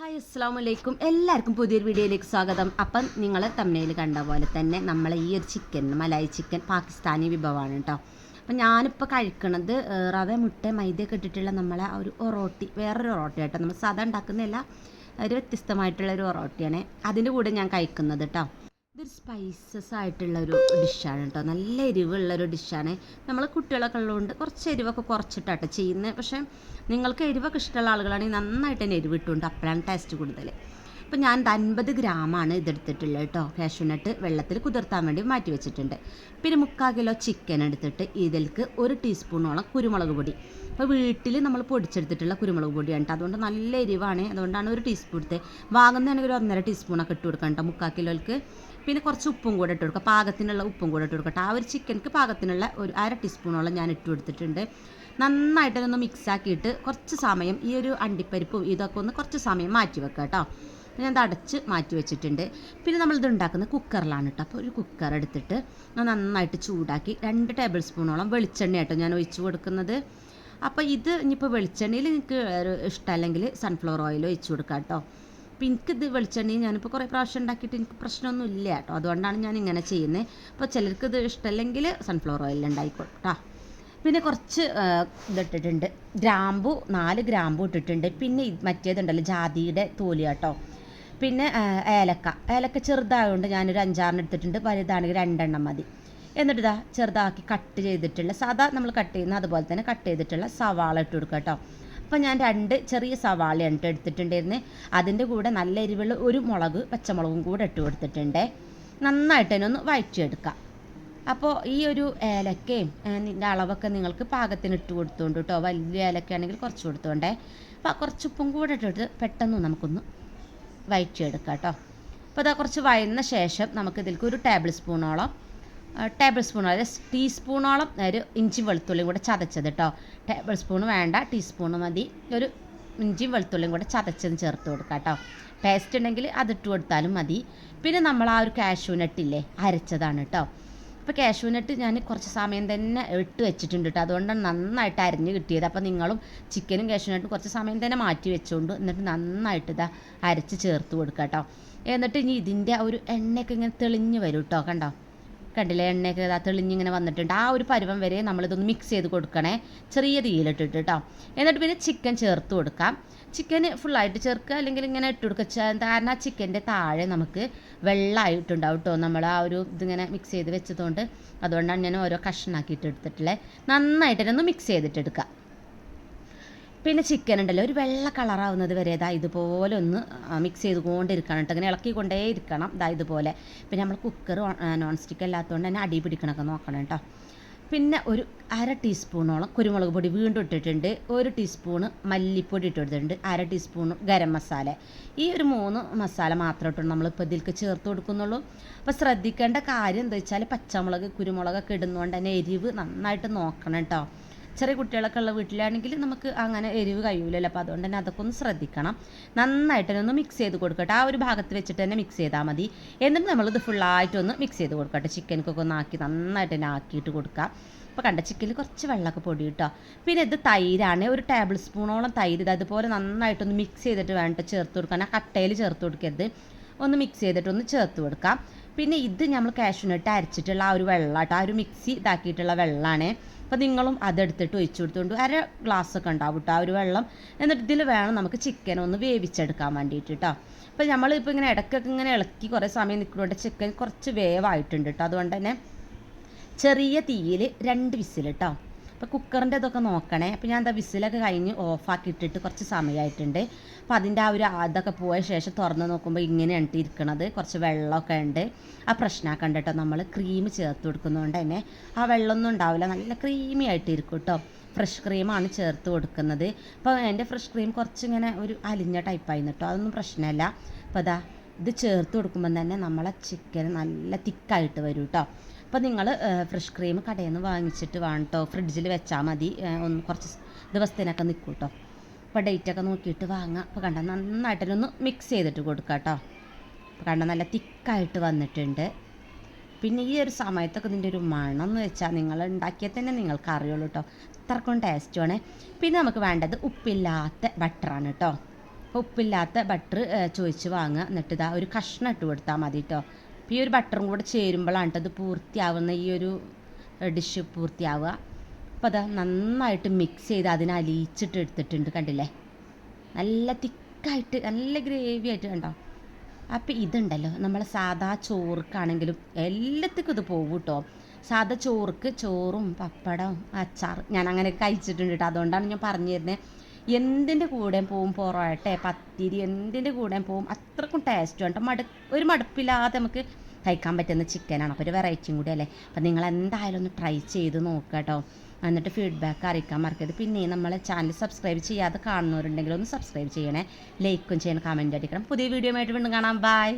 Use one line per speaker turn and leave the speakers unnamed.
Hi അസ്സാം വലൈക്കും എല്ലാവർക്കും പുതിയൊരു വീഡിയോയിലേക്ക് സ്വാഗതം. അപ്പം നിങ്ങൾ തമ്മിൽ കണ്ട പോലെ തന്നെ നമ്മളെ ഈ ഒരു ചിക്കൻ മലായി ചിക്കൻ പാകിസ്ഥാനി വിഭവമാണ് കേട്ടോ അപ്പം ഞാനിപ്പോൾ കഴിക്കണത് റവ മുട്ട മൈദയൊക്കെ ഇട്ടിട്ടുള്ള നമ്മളെ ഒരു ഒറോട്ടി വേറൊരു ഒറോട്ടി കേട്ടോ നമ്മൾ സാധാ ഉണ്ടാക്കുന്നതല്ല ഒരു വ്യത്യസ്തമായിട്ടുള്ള ഒരു ഒറോട്ടിയാണ്. അതിന്റെ കൂടെ ഞാൻ കഴിക്കുന്നത് കേട്ടോ ഇതൊരു സ്പൈസസ് ആയിട്ടുള്ള ഒരു ഡിഷാണ് കേട്ടോ നല്ല എരിവുള്ള ഒരു ഡിഷാണ് നമ്മൾ കുട്ടികളൊക്കെ ഉള്ളതുകൊണ്ട് കുറച്ച് എരിവൊക്കെ കുറച്ചിട്ടാട്ടോ ചെയ്യുന്നത് പക്ഷേ നിങ്ങൾക്ക് എരിവൊക്കെ ഇഷ്ടമുള്ള ആളുകളാണെങ്കിൽ നന്നായിട്ട് തന്നെ എരിവ് ഇട്ടുകൊണ്ട് അപ്പോഴാണ് ടേസ്റ്റ് കൂടുതൽ. അപ്പോൾ ഞാൻ അൻപത് ഗ്രാമാണ് ഇതെടുത്തിട്ടുള്ളത് കേട്ടോ കാഷ്യൂനട്ട് വെള്ളത്തിൽ കുതിർത്താൻ വേണ്ടി മാറ്റി വെച്ചിട്ടുണ്ട്. പിന്നെ മുക്കാൽ കിലോ ചിക്കൻ എടുത്തിട്ട് ഇതിലേക്ക് ഒരു ടീസ്പൂണോളം കുരുമുളക് പൊടി. അപ്പോൾ വീട്ടിൽ നമ്മൾ പൊടിച്ചെടുത്തിട്ടുള്ള കുരുമുളക് പൊടിയാണ് കേട്ടോ അതുകൊണ്ട് നല്ല എരിവാണ്. അതുകൊണ്ടാണ് ഒരു ടീസ്പൂൺ എടുത്ത് വാങ്ങുന്നതാണെങ്കിൽ ഒരു ഒന്നര ടീസ്പൂണൊക്കെ ഇട്ട് കൊടുക്കണം കേട്ടോ മുക്കാൽ കിലോയ്ക്ക് പിന്നെ കുറച്ച് ഉപ്പും കൂടെ ഇട്ട് കൊടുക്കുക. പാകത്തിനുള്ള ഉപ്പും കൂടെ ഇട്ട് കൊടുക്കട്ടെ. ആ ഒരു ചിക്കൻക്ക് പാകത്തിനുള്ള ഒരു അര ടീസ്പൂണോളം ഞാൻ ഇട്ട് കൊടുത്തിട്ടുണ്ട്. നന്നായിട്ട് ഒന്ന് മിക്സ് ആക്കിയിട്ട് കുറച്ച് സമയം ഈ ഒരു അണ്ടിപ്പരിപ്പും ഇതൊക്കെ ഒന്ന് കുറച്ച് സമയം മാറ്റി വെക്കുക കേട്ടോ. ഞാൻ അടച്ച് മാറ്റി വെച്ചിട്ടുണ്ട്. പിന്നെ നമ്മളിത് ഉണ്ടാക്കുന്നത് കുക്കറിലാണ് കേട്ടോ. അപ്പോൾ ഒരു കുക്കർ എടുത്തിട്ട് നന്നായിട്ട് ചൂടാക്കി രണ്ട് ടേബിൾ സ്പൂണോളം വെളിച്ചെണ്ണ കേട്ടോ ഞാൻ ഒഴിച്ച് കൊടുക്കുന്നത്. അപ്പോൾ ഇത് ഇനിയിപ്പോൾ വെളിച്ചെണ്ണയിൽ നിങ്ങൾക്ക് ഇഷ്ടമല്ലെങ്കിൽ സൺഫ്ലവർ ഓയിൽ ഒഴിച്ച് കൊടുക്കാം കേട്ടോ. അപ്പോൾ എനിക്കിത് വെളിച്ചെണ്ണയും ഞാനിപ്പോൾ കുറേ പ്രാവശ്യം ഉണ്ടാക്കിയിട്ട് എനിക്ക് പ്രശ്നമൊന്നും ഇല്ല കേട്ടോ. അതുകൊണ്ടാണ് ഞാൻ ഇങ്ങനെ ചെയ്യുന്നത് അപ്പോൾ ചിലർക്ക് ഇത് ഇഷ്ടമല്ലെങ്കിൽ സൺഫ്ലവർ ഓയിൽ ഉണ്ടായിക്കോട്ടെ കേട്ടോ. പിന്നെ കുറച്ച് ഇതിട്ടിട്ടുണ്ട്. ഗ്രാമ്പു നാല് ഗ്രാമ്പു ഇട്ടിട്ടുണ്ട്. പിന്നെ മറ്റേതുണ്ടല്ലോ ജാതിയുടെ തോലി കേട്ടോ. പിന്നെ ഏലക്ക. ഏലക്ക ചെറുതായതുകൊണ്ട് ഞാനൊരു അഞ്ചാറിന് എടുത്തിട്ടുണ്ട്. വലുതാണെങ്കിൽ രണ്ടെണ്ണം മതി. എന്നിട്ട് ഇതാ ചെറുതാക്കി കട്ട് ചെയ്തിട്ടുള്ള സാധാ നമ്മൾ കട്ട് ചെയ്യുന്ന അതുപോലെ തന്നെ കട്ട് ചെയ്തിട്ടുള്ള സവാള ഇട്ട് കൊടുക്കുക കേട്ടോ. അപ്പോൾ ഞാൻ രണ്ട് ചെറിയ സവാളയാണ് ട്ടോ എടുത്തിട്ടുണ്ടായിരുന്നത് അതിന്റെ കൂടെ നല്ല എരിവുള്ള ഒരു മുളക് പച്ചമുളകും കൂടെ ഇട്ട് കൊടുത്തിട്ടുണ്ട്. നന്നായിട്ട് തന്നെ ഒന്ന് വഴറ്റിയെടുക്കാം. അപ്പോൾ ഈ ഒരു ഏലക്കയും നിന്റെ അളവൊക്കെ നിങ്ങൾക്ക് പാകത്തിന് ഇട്ട് കൊടുത്തോണ്ട് കേട്ടോ വലിയ ഏലക്കയാണെങ്കിൽ കുറച്ച് കൊടുത്തോണ്ടേ. അപ്പോൾ കുറച്ച് ഉപ്പും കൂടെ ഇട്ടിട്ട് പെട്ടെന്ന് നമുക്കൊന്ന് വഴറ്റിയെടുക്കാം കേട്ടോ അപ്പോൾ അതാ കുറച്ച് വഴന്ന ശേഷം നമുക്ക് ഇതിലേക്ക് ഒരു ടേബിൾ സ്പൂണോളം ടേബിൾ സ്പൂൺ അതായത് ടീസ്പൂണോളം ഒരു ഇഞ്ചി വെളുത്തുള്ളിയും കൂടെ ചതച്ചത് കേട്ടോ ടേബിൾ സ്പൂൺ വേണ്ട ടീസ്പൂൺ മതി. ഒരു ഇഞ്ചി വെളുത്തുള്ളിയും കൂടെ ചതച്ചത് ചേർത്ത് കൊടുക്കാം കേട്ടോ പേസ്റ്റ് ഉണ്ടെങ്കിൽ അതിട്ട് കൊടുത്താലും മതി. പിന്നെ നമ്മൾ ആ ഒരു കാഷ്യൂ നട്ടില്ലേ അരച്ചതാണ് കേട്ടോ അപ്പോൾ കാഷ്യൂനട്ട് ഞാൻ കുറച്ച് സമയം തന്നെ ഇട്ട് വെച്ചിട്ടുണ്ട് കേട്ടോ അതുകൊണ്ടാണ് നന്നായിട്ട് അരിഞ്ഞ് കിട്ടിയത്. അപ്പോൾ നിങ്ങളും ചിക്കനും കാഷ്യൂനട്ടും കുറച്ച് സമയം തന്നെ മാറ്റി വെച്ചുകൊണ്ട് എന്നിട്ട് നന്നായിട്ട് ഇതാ അരച്ച് ചേർത്ത് കൊടുക്കുക കേട്ടോ എന്നിട്ട് ഇനി ഇതിന്റെ ഒരു എണ്ണയൊക്കെ ഇങ്ങനെ തെളിഞ്ഞ് വരും കേട്ടോ കണ്ടോ? കണ്ടില്ലേ എണ്ണയൊക്കെ ഇതാ തെളിഞ്ഞിങ്ങനെ വന്നിട്ടുണ്ട്. ആ ഒരു പരുവം വരെ നമ്മളിതൊന്ന് മിക്സ് ചെയ്ത് കൊടുക്കണേ. ചെറിയ തീയിലിട്ടിട്ട് കേട്ടോ എന്നിട്ട് പിന്നെ ചിക്കൻ ചേർത്ത് കൊടുക്കാം. ചിക്കൻ ഫുള്ളായിട്ട് ചേർക്കുക അല്ലെങ്കിൽ ഇങ്ങനെ ഇട്ട് കൊടുക്കുക. കാരണം ആ ചിക്കന്റെ താഴെ നമുക്ക് വെള്ളമായിട്ടുണ്ടാവും കേട്ടോ നമ്മൾ ആ ഒരു ഇതിങ്ങനെ മിക്സ് ചെയ്ത് വെച്ചതുകൊണ്ട്. അതുകൊണ്ടാണ് ഞാൻ ഓരോ കഷ്ണാക്കിയിട്ട് എടുത്തിട്ടുള്ളത് നന്നായിട്ട് ഒന്ന് മിക്സ് ചെയ്തിട്ടെടുക്കുക പിന്നെ ചിക്കൻ ഉണ്ടല്ലോ ഒരു വെള്ള കളറാവുന്നത് വരെ ഇതാ ഇതുപോലെ ഒന്ന് മിക്സ് ചെയ്തുകൊണ്ടിരിക്കണം കേട്ടോ. ഇങ്ങനെ ഇളക്കിക്കൊണ്ടേ ഇരിക്കണം ഇതാ ഇതുപോലെ. പിന്നെ നമ്മൾ കുക്കർ നോൺ സ്റ്റിക്ക് അല്ലാത്തതുകൊണ്ട് തന്നെ അടി പിടിക്കണമൊക്കെ നോക്കണം കേട്ടോ. പിന്നെ ഒരു അര ടീസ്പൂണോളം കുരുമുളക് പൊടി വീണ്ടും ഇട്ടിട്ടുണ്ട്. ഒരു ടീസ്പൂണ് മല്ലിപ്പൊടി ഇട്ട് കൊടുത്തിട്ടുണ്ട്. അര ടീസ്പൂൺ ഗരം മസാല. ഈ ഒരു മൂന്ന് മസാല മാത്രം നമ്മൾ നമ്മളിപ്പോൾ ഇതിലേക്ക് ചേർത്ത് കൊടുക്കുന്നുള്ളൂ. അപ്പോൾ ശ്രദ്ധിക്കേണ്ട കാര്യം എന്താ വെച്ചാൽ പച്ചമുളക് കുരുമുളകൊക്കെ ഇടുന്നതുകൊണ്ട് തന്നെ എരിവ് നന്നായിട്ട് നോക്കണം കേട്ടോ. ചെറിയ കുട്ടികളൊക്കെ ഉള്ള വീട്ടിലാണെങ്കിൽ നമുക്ക് അങ്ങനെ എരിവ് കഴിയൂലല്ലോ. അപ്പോൾ അതുകൊണ്ട് തന്നെ അതൊക്കെ ഒന്ന് ശ്രദ്ധിക്കണം. നന്നായിട്ട് ഒന്ന് മിക്സ് ചെയ്ത് കൊടുക്കട്ടെ. ആ ഒരു ഭാഗത്ത് വെച്ചിട്ട് തന്നെ മിക്സ് ചെയ്താൽ മതി. എന്നിട്ട് നമ്മളിത് ഫുള്ളായിട്ടൊന്ന് മിക്സ് ചെയ്ത് കൊടുക്കട്ടെ. ചിക്കനൊക്കെ ഒന്ന് ആക്കി നന്നായിട്ട് തന്നെ ആക്കിയിട്ട് കൊടുക്കുക അപ്പോൾ കണ്ട ചിക്കനിൽ കുറച്ച് വെള്ളമൊക്കെ പൊടി കേട്ടോ പിന്നെ ഇത് തൈരാണ്. ഒരു ടേബിൾ സ്പൂണോളം തൈര് ഇത് അതുപോലെ നന്നായിട്ടൊന്ന് മിക്സ് ചെയ്തിട്ട് വേണ്ട ചേർത്ത് കൊടുക്കാൻ. ആ കട്ടയിൽ ചേർത്ത് കൊടുക്കരുത്. ഒന്ന് മിക്സ് ചെയ്തിട്ട് ഒന്ന് ചേർത്ത് കൊടുക്കാം. പിന്നെ ഇത് നമ്മൾ കാഷ്യൂനട്ട് അരച്ചിട്ടുള്ള ആ ഒരു വെള്ളം കേട്ടോ ആ ഒരു മിക്സി ഇതാക്കിയിട്ടുള്ള വെള്ളമാണ് അപ്പോൾ നിങ്ങളും അതെടുത്തിട്ട് ഒഴിച്ചു കൊടുത്തുകൊണ്ട് അര ഗ്ലാസ് ഒക്കെ ഉണ്ടാവും കേട്ടോ ആ ഒരു വെള്ളം. എന്നിട്ട് ഇതിൽ വേണം നമുക്ക് ചിക്കൻ ഒന്ന് വേവിച്ചെടുക്കാൻ വേണ്ടിയിട്ട് കേട്ടോ അപ്പോൾ നമ്മളിപ്പോൾ ഇങ്ങനെ ഇടയ്ക്കൊക്കെ ഇങ്ങനെ ഇളക്കി കുറേ സമയം നിൽക്കുന്നതുകൊണ്ട് ചിക്കൻ കുറച്ച് വേവായിട്ടുണ്ട് കേട്ടോ അതുകൊണ്ട് തന്നെ ചെറിയ തീയിൽ രണ്ട് വിസിൽ കേട്ടോ അപ്പോൾ കുക്കറിന്റെ ഇതൊക്കെ നോക്കണേ. അപ്പോൾ ഞാൻ എന്താ വിസിലൊക്കെ കഴിഞ്ഞ് ഓഫാക്കി ഇട്ടിട്ട് കുറച്ച് സമയമായിട്ടുണ്ട് അപ്പോൾ അതിന്റെ ആ ഒരു അതൊക്കെ പോയ ശേഷം തുറന്ന് നോക്കുമ്പോൾ ഇങ്ങനെയാണ് ഇരിക്കണത്. കുറച്ച് വെള്ളമൊക്കെ ഉണ്ട്. ആ പ്രശ്നമാക്കണ്ട കേട്ടോ നമ്മൾ ക്രീം ചേർത്ത് കൊടുക്കുന്നതുകൊണ്ട് തന്നെ ആ വെള്ളമൊന്നും ഉണ്ടാവില്ല. നല്ല ക്രീമി ആയിട്ട് ഇരിക്കും കേട്ടോ ഫ്രഷ് ക്രീമാണ് ചേർത്ത് കൊടുക്കുന്നത്. അപ്പോൾ എന്റെ ഫ്രഷ് ക്രീം കുറച്ചിങ്ങനെ ഒരു അലിഞ്ഞ ടൈപ്പായിരുന്നു കേട്ടോ അതൊന്നും പ്രശ്നമല്ല അപ്പോൾ അതാ ഇത് ചേർത്ത് കൊടുക്കുമ്പോൾ തന്നെ നമ്മളെ ചിക്കൻ നല്ല തിക്കായിട്ട് വരും കേട്ടോ അപ്പോൾ നിങ്ങൾ ഫ്രഷ് ക്രീം കടയിൽ നിന്ന് വാങ്ങിച്ചിട്ട് വേണം കേട്ടോ ഫ്രിഡ്ജിൽ വെച്ചാൽ മതി. ഒന്ന് കുറച്ച് ദിവസത്തിനൊക്കെ നിൽക്കും കേട്ടോ അപ്പോൾ ഡേറ്റൊക്കെ നോക്കിയിട്ട് വാങ്ങാം. അപ്പോൾ കണ്ട നന്നായിട്ടൊന്ന് മിക്സ് ചെയ്തിട്ട് കൊടുക്കുക കേട്ടോ അപ്പോൾ കണ്ട നല്ല തിക്കായിട്ട് വന്നിട്ടുണ്ട്. പിന്നെ ഈ ഒരു സമയത്തൊക്കെ ഇതിന്റെ ഒരു മണം എന്ന് വെച്ചാൽ നിങ്ങൾ ഉണ്ടാക്കിയാൽ തന്നെ നിങ്ങൾക്ക് അറിയുള്ളൂ കേട്ടോ അത്രക്കും ടേസ്റ്റുമാണ് പിന്നെ നമുക്ക് വേണ്ടത് ഉപ്പില്ലാത്ത ബട്ടറാണ് കേട്ടോ ഉപ്പില്ലാത്ത ബട്ടർ ചോദിച്ച് വാങ്ങുക. എന്നിട്ട് ഇതാ ഒരു കഷ്ണം ഇട്ട് കൊടുത്താൽ മതി കേട്ടോ അപ്പോൾ ഈ ഒരു ബട്ടറും കൂടെ ചേരുമ്പോഴാണ് ട്ടോ ഇത് പൂർത്തിയാവുന്ന ഈ ഒരു ഡിഷ് പൂർത്തിയാവുക. അപ്പോൾ അതാ നന്നായിട്ട് മിക്സ് ചെയ്ത് അതിനെ അലിയിച്ചിട്ട് എടുത്തിട്ടുണ്ട് കണ്ടില്ലേ? നല്ല തിക്കായിട്ട് നല്ല ഗ്രേവി ആയിട്ട് കണ്ടോ? അപ്പോൾ ഇതുണ്ടല്ലോ നമ്മൾ സാധാ ചോറുക്കാണെങ്കിലും എല്ലാത്തിക്കും ഇത് പോകും കേട്ടോ സാധാ ചോറുക്ക് ചോറും പപ്പടവും അച്ചാർ ഞാൻ അങ്ങനെ കഴിച്ചിട്ടുണ്ട് കേട്ടോ അതുകൊണ്ടാണ് ഞാൻ പറഞ്ഞു തരുന്നത് എന്തിന്റെ കൂടെ പോവും പൊറോട്ടെ പത്തിരി എന്തിന്റെ കൂടെ പോവും അത്രക്കും ടേസ്റ്റ് കേട്ടോ മടു ഒരു മടുപ്പില്ലാതെ നമുക്ക് കഴിക്കാൻ പറ്റുന്ന ചിക്കനാണ് അപ്പോൾ ഒരു വെറൈറ്റിയും കൂടി അല്ലേ? അപ്പോൾ നിങ്ങൾ എന്തായാലും ഒന്ന് ട്രൈ ചെയ്ത് നോക്കുക കേട്ടോ. എന്നിട്ട് ഫീഡ്ബാക്ക് അറിയിക്കാൻ മറക്കരുത്. പിന്നെ നമ്മളെ ചാനൽ സബ്സ്ക്രൈബ് ചെയ്യാതെ കാണുന്നവരുണ്ടെങ്കിൽ ഒന്ന് സബ്സ്ക്രൈബ് ചെയ്യണേ. ലൈക്കും ചെയ്യണം കമന്റ് അടിക്കണം. പുതിയ വീഡിയോ ആയിട്ട് വീണ്ടും കാണാം. ബൈ